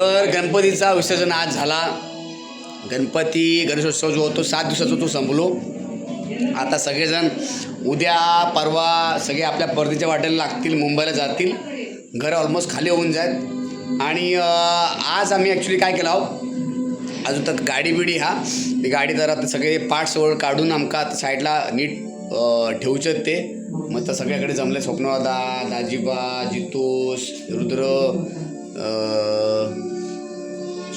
तर गणपतीचा विसर्जन आज झाला. गणपती गणेशोत्सव जो होतो सात दिवसाचा तो संपलो. आता सगळेजण उद्या परवा सगळे आपल्या परतीच्या वाटेला लागतील मुंबईला जातील. घरं ऑलमोस्ट खाली होऊन जाईल. आणि आज आम्ही ॲक्च्युली काय केलं आहोत अजून तर गाडी बिडी हा. ती गाडी जरा आता सगळे पार्ट्स वगैरे काढून आमका आता साईडला नीट ठेवूचे ते. मग तर सगळ्याकडे जमले स्वप्नवादा दाजीबा जितोष रुद्र.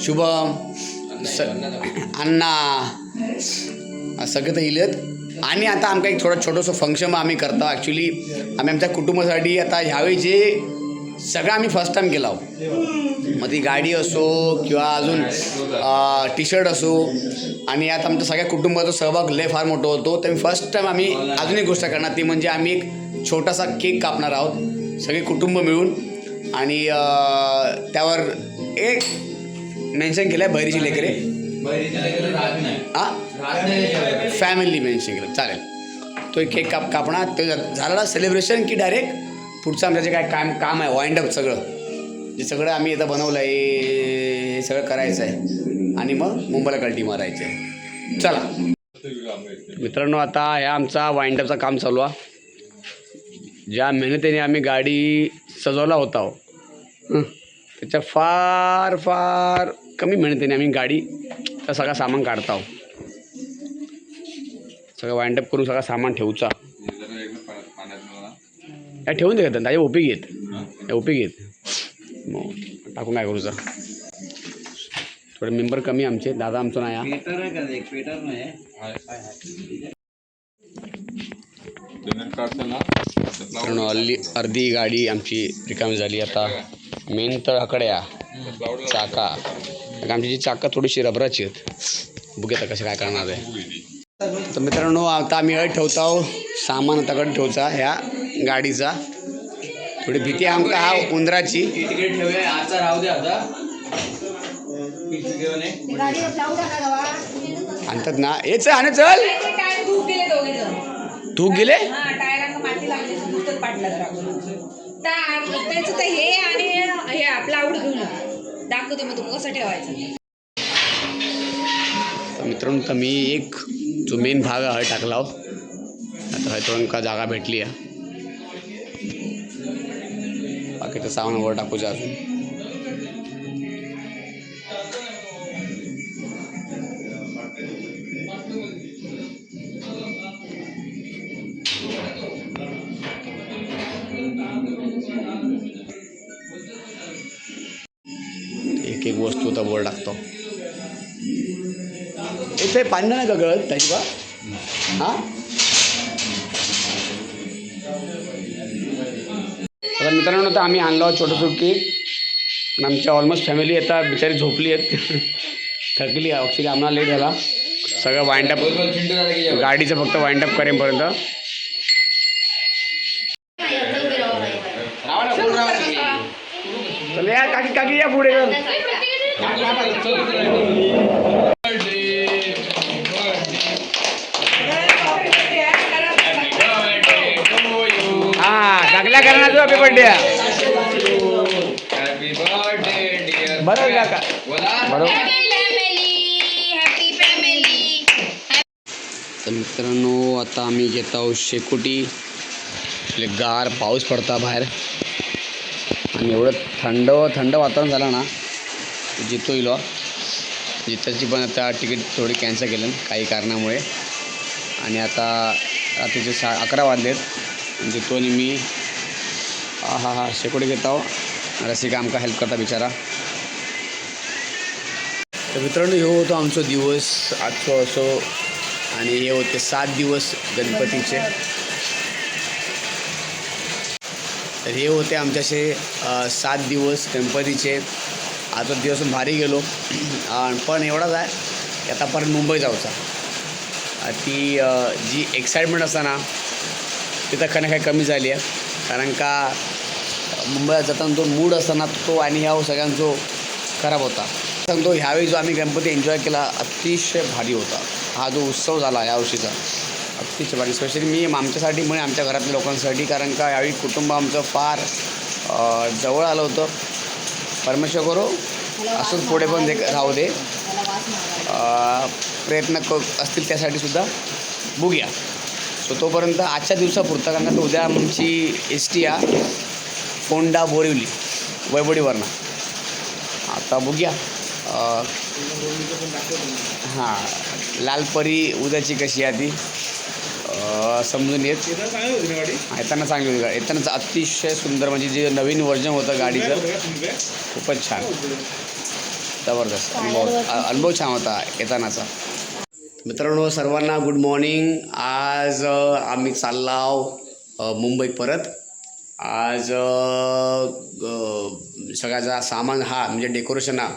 शुभम स अण्णा सगळे तर इलेत. आणि आता आमका एक थोडं छोटंसं फंक्शन आम्ही करतो. ॲक्च्युली आम्ही आमच्या कुटुंबासाठी आता ह्यावेळी जे सगळं आम्ही फर्स्ट टाईम केला मग ती गाडी असो किंवा अजून टी शर्ट असो. आणि यात आमच्या सगळ्या कुटुंबाचा सहभाग लय फार मोठा होतो. तर फर्स्ट टाईम आम्ही अजून एक गोष्ट करणार. ती म्हणजे आम्ही एक छोटासा केक कापणार आहोत. सगळे कुटुंब मिळून. आणि त्यावर एक मेन्शन केलं आहे बहिरीची लेकरे हां फॅमिली मेन्शन केलं. चालेल. तो एक केक काप कापणार. ते झाला सेलिब्रेशन की डायरेक्ट पुढचं आमचं जे काय काम काम आहे वाइंड अप सगळं. जे सगळं आम्ही इथं बनवलं आहे हे सगळं करायचं आहे. आणि मग मुंबईला कल्टी मारायचं आहे. चला. मित्रांनो आता ह्या आमचा वाइंडअपचं काम चालू आहे. ज्या मेहनतीने आम्ही गाडी सजवला होता हो. हं. त्याच्या फार फार कमी मेहनतीने आम्ही गाडी तर सगळं सामान काढता हो. सगळं वाइंडअप करून सगळं सामान ठेवचा. या ठेवून दे का त्याचे ओपी घेत. या ओपी घेत. मग टाकून काय करूचा? थोडे मेंबर कमी आमचे. दादा आमचं नाही हा. पेटर आहे का एक पेटर नाही मित्रांनो हल्ली अर्धी गाडी आमची रिकामी झाली आता. मेन तर आकडे या चाका. आमची जी चाका थोडीशी रबराची आहेत. आता कसं काय करणार आहे. तर मित्रांनो आता आम्ही हळद ठेवतो आहो सामान आताकडे ठेवचा ह्या गाडीचा. थोडी भीती आमका हा उंदराची. आणतात ना. येच आणि चल. ते गेले दोघे जण तू गेले हा टायरांना माती लागली धुतच पाडला जरा त्या तर हे आणि हे आपलं आवड घेऊन दाखवते मग तुम्ही कसं ठेवायचं. मित्रांनो तर मी एक जो मेन भाग आहे हा टाकला हो. आता हय थोडं का जागा भेटली आहे. बाकी तर सामान वर टाकूच्या अजून. पाणी नाही का गळत? त्याची बा हां? आता मित्रांनो तर आम्ही आणलो आहोत छोटंसं केक पण आमच्या ऑलमोस्ट फॅमिली आता बिचारी झोपली आहेत. थकली ॲक्च्युली आम्हाला लेट झाला. सगळं वाइंडअप गाडीचं फक्त वाइंडअप करेपर्यंत तर मित्रांनो आता आम्ही घेत आहोत शेकोटी. आपले गार पाऊस पडता बाहेर. आणि एवढं थंड थंड वातावरण झालं ना जितो इलो जिताची पण आता तिकीट थोडी कॅन्सल केलं काही कारणामुळे. आणि आता रात्रीचे सा अकरा वाजलेत. जितो आणि मी हा हा हा शेकोटी घेत आहो रसिका आमका हेल्प करता बिचारा. तर मित्रांनो हे होतो आमचा दिवस आजचो असो आणि हे होते सात दिवस गणपतीचे. तर हे होते आमच्याशे सात दिवस गणपतीचे. आजचा दिवस भारी गेलो. पण एवढाच आहे की आता परत मुंबई जाऊचा. ती जी एक्साइटमेंट असता ना ती तर काही कमी झाली आहे. कारण का मुंबईला जाताना तो मूड असताना तो आणि ह्या सगळ्यांचो खराब होता. सांगतो ह्यावेळी जो आम्ही गणपती एन्जॉय केला अतिशय भारी होता. हा जो उत्सव झाला या वर्षीचा अतिशय भारी. स्पेशली मी आमच्यासाठी म्हणजे आमच्या घरातल्या लोकांसाठी कारण का यावेळी कुटुंब आमचं फार जवळ आलं होतं. परमेश्वर करो असून पुढे पण दे राहू दे. प्रयत्न क असतील त्यासाठी सुद्धा. बघूया. सो तोपर्यंत आजच्या दिवसापुरता कारण का उद्या आमची एस टी आ फोंडा बोरिवली वैबोडीवरनं आता बघूया. हां लालपरी उद्याची कशी आहे ती? समजून येत. येताना चांगली होती गाडी? अतिशय सुंदर म्हणजे जे नवीन वर्जन होतं गाडीचं खूपच छान. जबरदस्त. अनुभव अनुभव छान होता येतानाचा. मित्रांनो सर्वांना गुड मॉर्निंग आज आम्ही चाललाव अ, मुंबईत परत. आज सगळ्याचा सामान हा म्हणजे डेकोरेशन हा.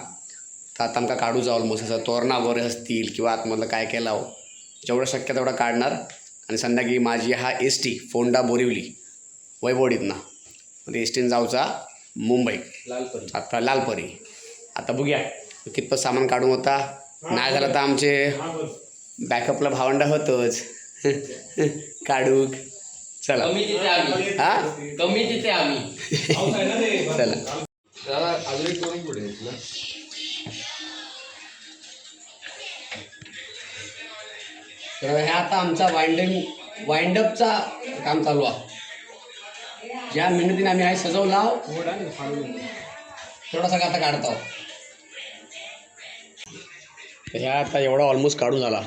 तर आता आमका काढू जावं ऑलमोस्ट असं तोरणा वगैरे असतील किंवा आतमधलं काय काय लाव. जेवढं शक्य तेवढं काढणार. आणि संध्याकाळी माझी हा एस टी फोंडा बोरिवली वैभवडीतनं. म्हणजे एस टीनं जाऊचा मुंबई. लालपरी. आता लालपरी. आता बघूया. कितपत सामान काढून होता. नाही झालं तर आमचे बॅकअपला भावंडा होतोच. काढू चला. कमी तिथे आम्ही. हा? कमी तिथे आम्ही. चला. तर हे आता आमचा वाइंडिंग वाइंडअपचा काम चालू आहे. ज्या मेहनतीने आम्ही आहे सजवला थोडासा आता काढतो. तर ह्या आता एवढा ऑलमोस्ट काढून झाला.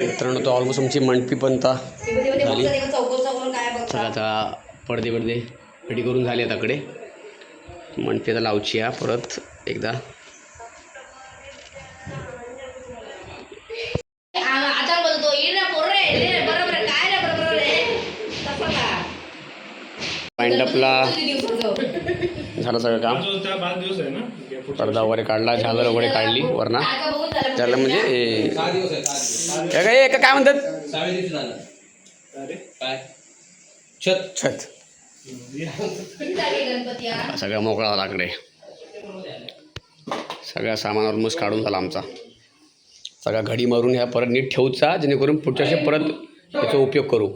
मित्रांनो तो ऑलमोस्ट आमची मंडपी पण ता झाली सगळ्याचा पडदे पडदे रेडी करून झाले आहेत आता लावची आहे परत एकदा. ये वाइंडअपला? झालं सगळं काम. पडदा वगैरे काढला झालर वगैरे काढली वरना. झालं. म्हणजे काय म्हणतात? छत. छत. सगळा मोकळा झाला आकडे. सगळ्या सामानावर ऑलमोस्ट काढून झाला आमचा. सगळा घडी मारून ह्या परत नीट ठेवूचा जेणेकरून पुढच्या वर्षी परत याचा उपयोग करू.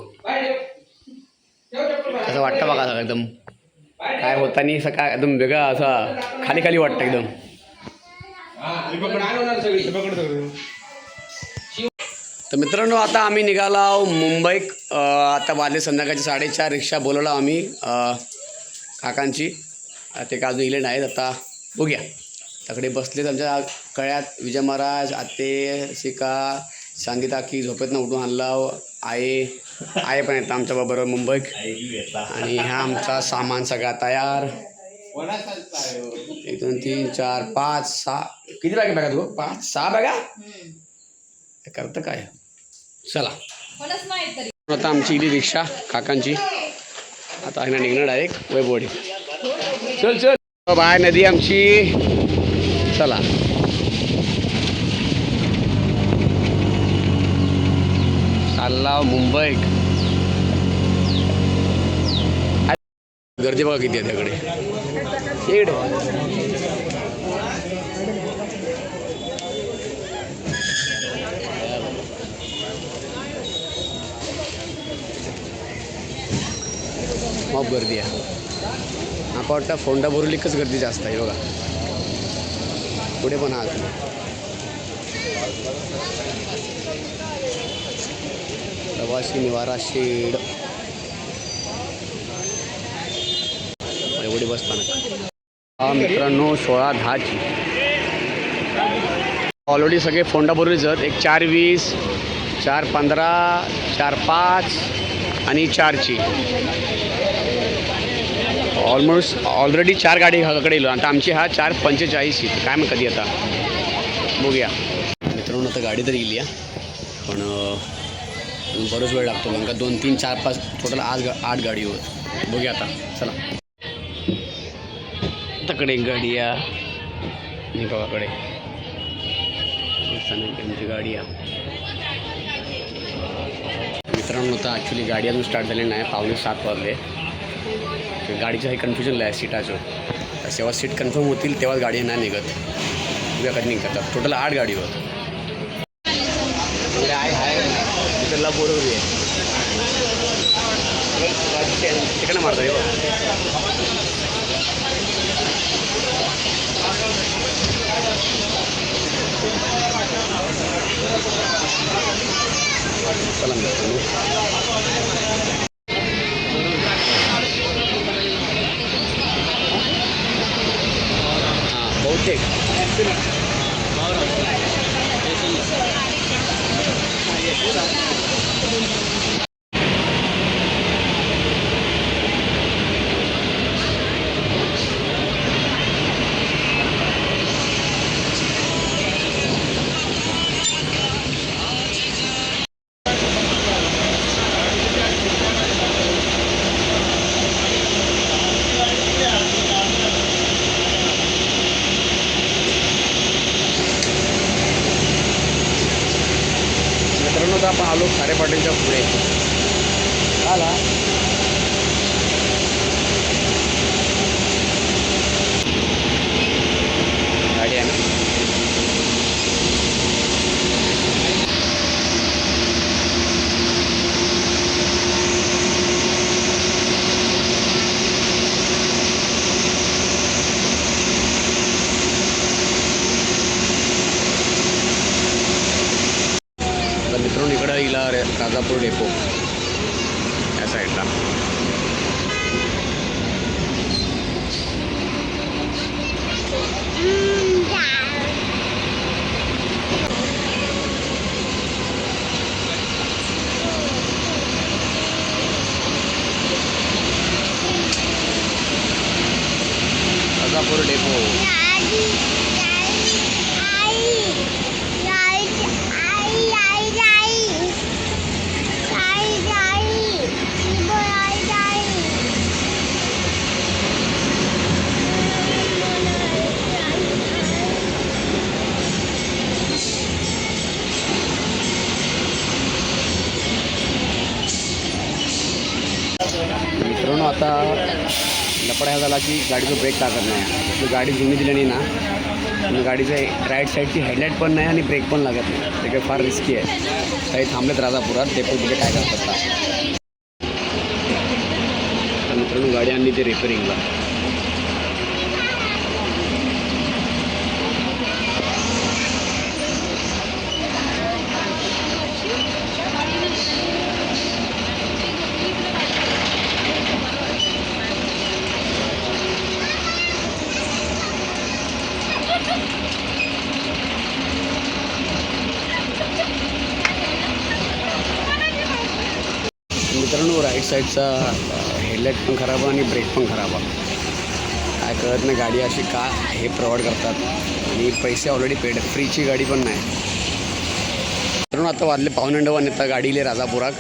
असं वाटतं बघा सगळं एकदम? काय होतानी असं काय एकदम वेगळा असा खाली खाली वाटतं एकदम. तर मित्रांनो आता आम्ही निघालो मुंबई. आता वाजले संध्याकाळची साडेचार रिक्षा बोलवला आम्ही काकांची. ते का अजून इले नाहीत आता बघूया. तकडे बसलेत आमच्या कळ्यात विजय महाराज आते शिका सांगिता की झोपेतनं उठून आणला हो. आहे आहे पण येतं आमच्या बरोबर मुंबईत. आणि हा आमचा सामान सगळा तयार. एक दोन तीन चार पाच सहा. किती बॅगा बॅगा तू? पाच सहा बॅगा? करतं काय? चला. आता आमची इली रिक्षा काकांची. आता आहे ना निघणार डायरेक्ट वैभवडी चल चल. बाय नदी आमची. चला. चालला मुंबई. गर्दी बघा किती आहे त्याकडे. मॉप गर्दी आहे. मला वाटतं फोंडा बोरुलीकच गर्दी जास्त आहे बघा. पुढे पण आहात प्रवासी निवारा शेड. एवढी बसताना हा मित्रांनो सोळा दहाची. ऑलरेडी सगळे फोंडा बोरलीच एक चार वीस चार पंधरा चार पाच आणि चारची. ऑलमोस्ट ऑलरेडी चार गाडी ह्याकडे येलो. आता आमची हा चार पंचेचाळीस आहे काय मग कधी आता? बघूया. मित्रांनो आता गाडी तर गेली आहे पण बरोच बरंच वेळ लागतो कारण का दोन तीन चार पाच टोटल आज गा आठ गाडी होत बघूया आता. चला. तकडे गाडी या मी बघाकडे त्यांची गाडी या मित्रांनो आता ॲक्च्युली गाडी अजून स्टार्ट झाली नाही. पावणे सात वाजले. गाडीचं हे कन्फ्युजनला आहे सीटाचं. जेव्हा सीट कन्फर्म होतील तेव्हाच गाडी नाही निघत. उद्याकडे निघतात? टोटल आठ गाडी होत तिकडला आहे. आपण आलो खारे पाटीलच्या पुढे. आला गाडी आहे ना तर मित्रांनो इकडं इला रे मित्रांनो आता लपडा झाला की गाडीचं ब्रेक टाकत नाही. तर गाडी जुनी दिल्याने ना आणि गाडीचं राईट साईडची हेडलाईट पण नाही आणि ब्रेक पण लागत नाही. ते काही फार रिस्की आहे. काही थांबलेत राजापुरात ते पण तिथे काय करतात? मित्रांनो गाडी आणली ते रिपेरिंगला मित्रांनो राईट साईडचा हेडलाईट पण खराब आहे आणि ब्रेक पण खराब आहे. काय कळत नाही गाडी अशी का हे प्रोव्हाइड करतात. आणि पैसे ऑलरेडी पेड फ्रीची गाडी पण नाही. मित्रांनो आता वाजले पावणे नऊ आणि आता गाडी राजापुरात.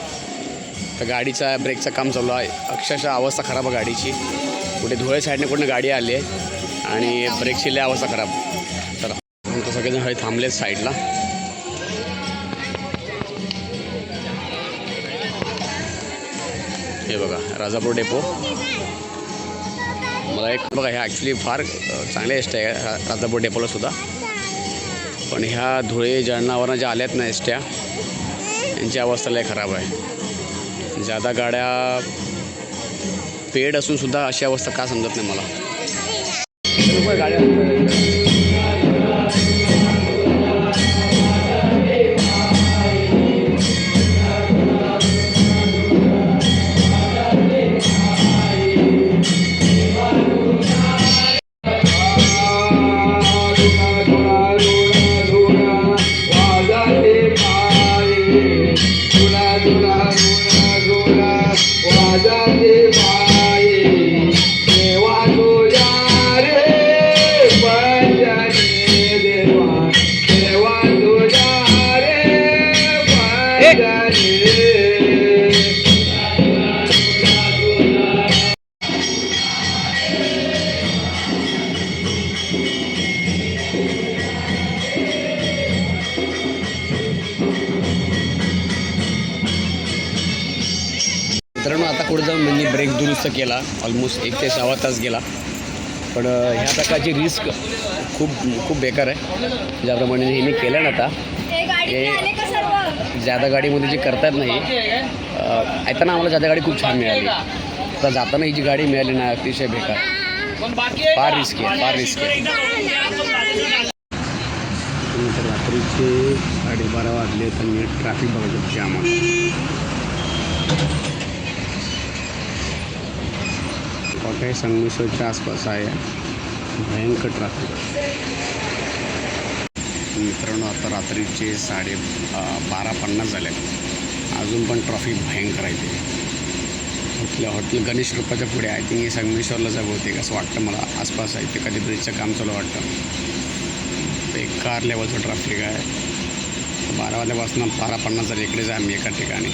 तर गाडीचा ब्रेकचं काम चालू आहे. अक्षरशः अवस्था खराब आहे गाडीची. कुठे धुळे साईडने कुठे गाडी आली आहे. आणि ब्रेकची लय अवस्था खराब. तर सगळेजण हळे थांबलेत साईडला हे बघा राजापूर डेपो. मला एक बघा ह्या ॲक्च्युली फार चांगल्या एसट्या आहे राजापूर डेपोला सुद्धा. पण ह्या धुळे जळणावरनं ज्या आल्यात ना एसट्या यांची अवस्था लय खराब आहे. ज्यादा गाड्या पेड असून सुद्धा अशी अवस्था का समजत नाही मला. गाड्या ब्रेक दुरुस्त केला. ऑलमोस्ट एक ते सहा तास गेला. पण ह्या प्रकारची रिस्क खूप खूप बेकार आहे. ज्याप्रमाणे हे मी केलं ना आता. हे ज्यादा गाडीमध्ये जे करतात नाही अ, येताना आम्हाला ज्यादा गाडी खूप छान मिळाली. तर जाताना ही जी गाडी मिळाली ना अतिशय बेकार. फार रिस्की आहे फार रिस्की आहे. तर रात्रीचे साडेबारा वाजले तर मी ट्रॅफिक बघायचं जाम कोठे संगमेश्वरच्या आसपास आहे. भयंकर ट्रॅफिक मित्रांनो आता रात्रीचे साडे बारा पन्नास झाले. अजून पण ट्रॉफिक भयंकर आहे ते. हॉटेल हॉटेल गणेश रूपाच्या पुढे आय थिंक हे संगमेश्वरला जा बहुतेक असं वाटतं मला. आसपास आहे. ते कधी ब्रिजचं काम चालू वाटतं. बेकार लेवलचं ट्रॅफिक आहे. बारा वाजल्यापासून बारा पन्नास झाले. इकडे जा आम्ही एका ठिकाणी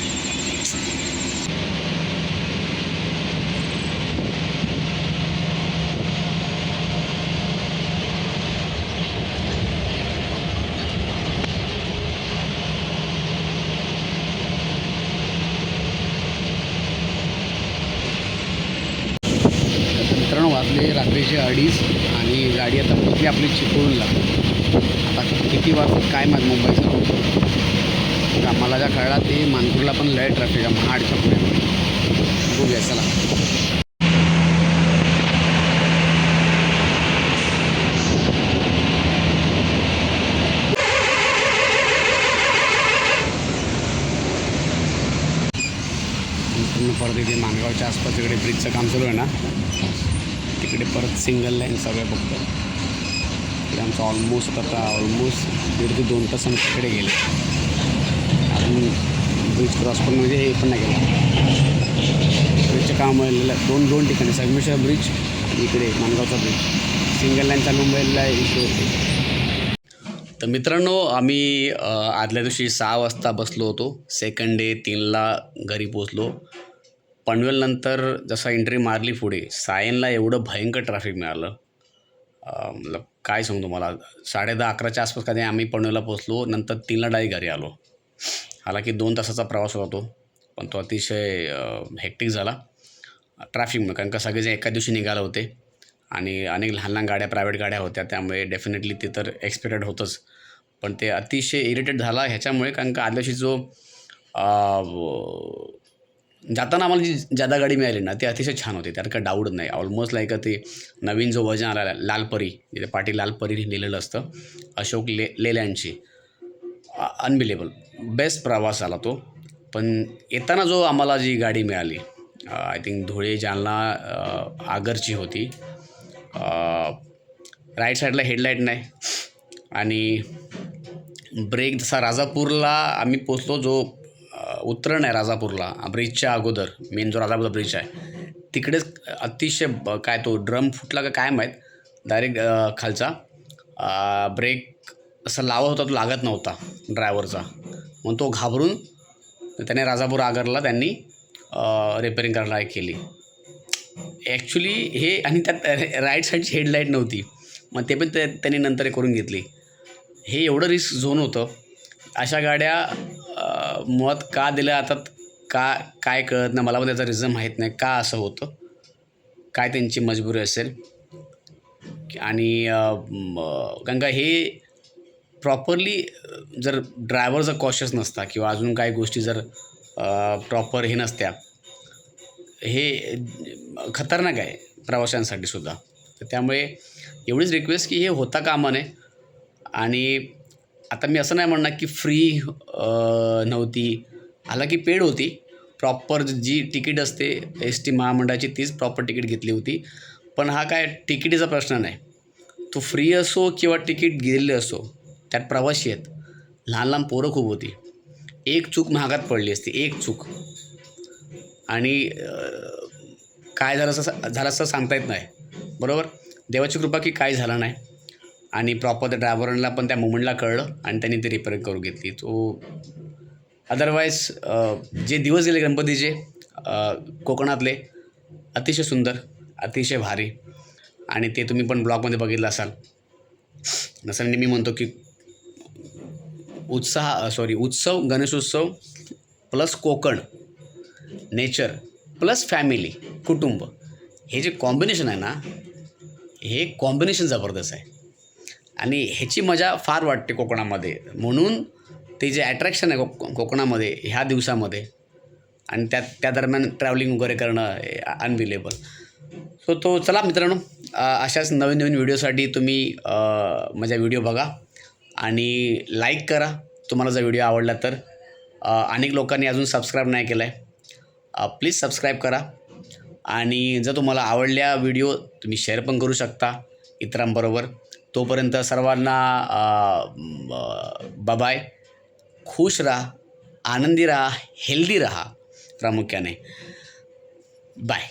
मित्रांनो वाजले रात्रीचे अडीच आणि गाडी आता पोचली आपली चिपळूणला. आता किती वाजता काय माग मुंबईचं? तर मला ज्या कळला ते मानपूरला पण लय ट्रॅफिक आहे महाडच्या पुढे. बघूया चला. पूर्ण परत इथे मानगावच्या आसपास इकडे ब्रिजचं काम चालू आहे ना? इकडे परत सिंगल लाईन सगळं बघतो इकडे आमचं ऑलमोस्ट आता ऑलमोस्ट दीड ते दोन तास आम्ही तिकडे गेले. अजून ब्रिज क्रॉस पण म्हणजे हे पण नाही गेलं ब्रिजचं काम व्हायला दोन दोन ठिकाणी. संगमेश्वर ब्रिज इकडे मानगावचा ब्रिज सिंगल लाईन चालू मुंबईला इकडे होते तर मित्रांनो आम्ही आदल्या दिवशी सहा वाजता बसलो होतो. सेकंड डे तीनला घरी पोचलो पनवेलनंतर जसा एंट्री मारली पुढे सायनला एवढं भयंकर ट्रॅफिक मिळालं. मतलब काय सांगतो मला साडे दहा अकराच्या आसपास कधी आम्ही पनवेलला पोचलो नंतर तीनला डायरेक्ट घरी आलो. हालाकी दोन तासाचा प्रवास होता तो पण तो अतिशय हेक्टिक झाला. ट्रॅफिकमुळे कारण का सगळेजण एका दिवशी निघाले होते आणि अनेक लहान लहान गाड्या प्रायव्हेट गाड्या होत्या त्यामुळे डेफिनेटली ते तर एक्सपेक्टेड होतंच. पण ते अतिशय इरिटेट झाला ह्याच्यामुळे कारण का आदल्याशी जो जाताना आम्हाला जी जादा गाडी मिळाली ना ती अतिशय छान होती. त्यात काय डाऊट नाही. ऑलमोस्ट लाईक ते नवीन जो वजन आला लालपरी जिथे पाटी लालपरी लिहिलेलं असतं अशोक ले लेल्यांची. अनबिलेबल बेस्ट प्रवास आला तो. पण येताना जो आम्हाला जी गाडी मिळाली आय थिंक धुळे जालना आगरची होती. राईट साईडला हेडलाईट नाही. आणि ब्रेक जसा राजापूरला आम्ही पोचलो जो उतरण आहे राजापूरला. ब्रिजच्या अगोदर मेन जो राजापूरचा ब्रिज आहे तिकडेच अतिशय ब- काय तो ड्रम फुटला का काय माहीत डायरेक्ट खालचा ब्रेक असा लावत होता तो लागत नव्हता ड्रायव्हरचा मग तो घाबरून त्याने राजापूर आगरला त्यांनी रिपेअरिंग करायला केली. ॲक्च्युली हे आणि त्यात राईट साईडची हेडलाईट नव्हती. मग ते पण त्या त्यांनी नंतर करून घेतली. हे एवढं रिस्क झोन होतं. अशा गाड्या मत मुळात का दिलं? आता का काय कळत नाही? मला पण त्याचा रिझन माहीत नाही. का असं होतं? काय त्यांची मजबुरी असेल? आणि कारण का हे प्रॉपरली जर ड्रायव्हर जर कॉशियस नसता किंवा अजून काही गोष्टी जर प्रॉपर हे नसत्या हे खतरनाक आहे प्रवाशांसाठी सुद्धा. तर त्यामुळे एवढीच रिक्वेस्ट की हे होता कामा नये. आणि आता मी असं नाही म्हणणार की फ्री नव्हती. हालांकी पेड होती. प्रॉपर जी तिकीट असते एस टी महामंडळाची तीच प्रॉपर तिकीट घेतली होती. पण हा काय तिकिटीचा प्रश्न नाही. तो फ्री असो किंवा तिकीट गेलेले असो त्यात प्रवासी आहेत. लहान लहान पोरं खूप होती. एक चूक महागात पडली असती एक चूक. आणि काय झालं असं झालं असं सांगता येत नाही. बरोबर? देवाची कृपा की काय झालं नाही. आणि प्रॉपर त्या ड्रायव्हरला पण त्या मुमेंटला कळलं आणि त्यांनी ते रिपेअर करून घेतली. तो अदरवाईज जे दिवस गेले गणपतीचे कोकणातले अतिशय सुंदर अतिशय भारी. आणि ते तुम्ही पण ब्लॉगमध्ये बघितलं असाल. जसं मी म्हणतो की उत्साह सॉरी उत्सव Ganeshotsav plus Konkan nature plus family कुटुंब. हे जे कॉम्बिनेशन आहे ना हे कॉम्बिनेशन जबरदस्त आहे. आणि ह्याची मजा फार वाटते कोकणामध्ये. म्हणून ते जे ॲट्रॅक्शन आहे को कोकणामध्ये ह्या दिवसामध्ये आणि त्या त्या दरम्यान ट्रॅव्हलिंग वगैरे करणं अनबिलेबल सो तो चला मित्रांनो अशाच नवीन नवीन व्हिडिओसाठी तुम्ही माझा व्हिडिओ बघा. आणि लाईक करा. तुम्हाला जर व्हिडिओ आवडला तर. अनेक लोकांनी अजून सबस्क्राईब नाही केलं आहे प्लीज सबस्क्राईब करा. आणि जर तुम्हाला आवडल्या व्हिडिओ तुम्ही शेअर पण करू शकता. इतरांबरोबर. तोपर्यंत सर्वांना बाबाय खुश राहा आनंदी राहा हेल्दी राहा प्रामुख्याने. बाय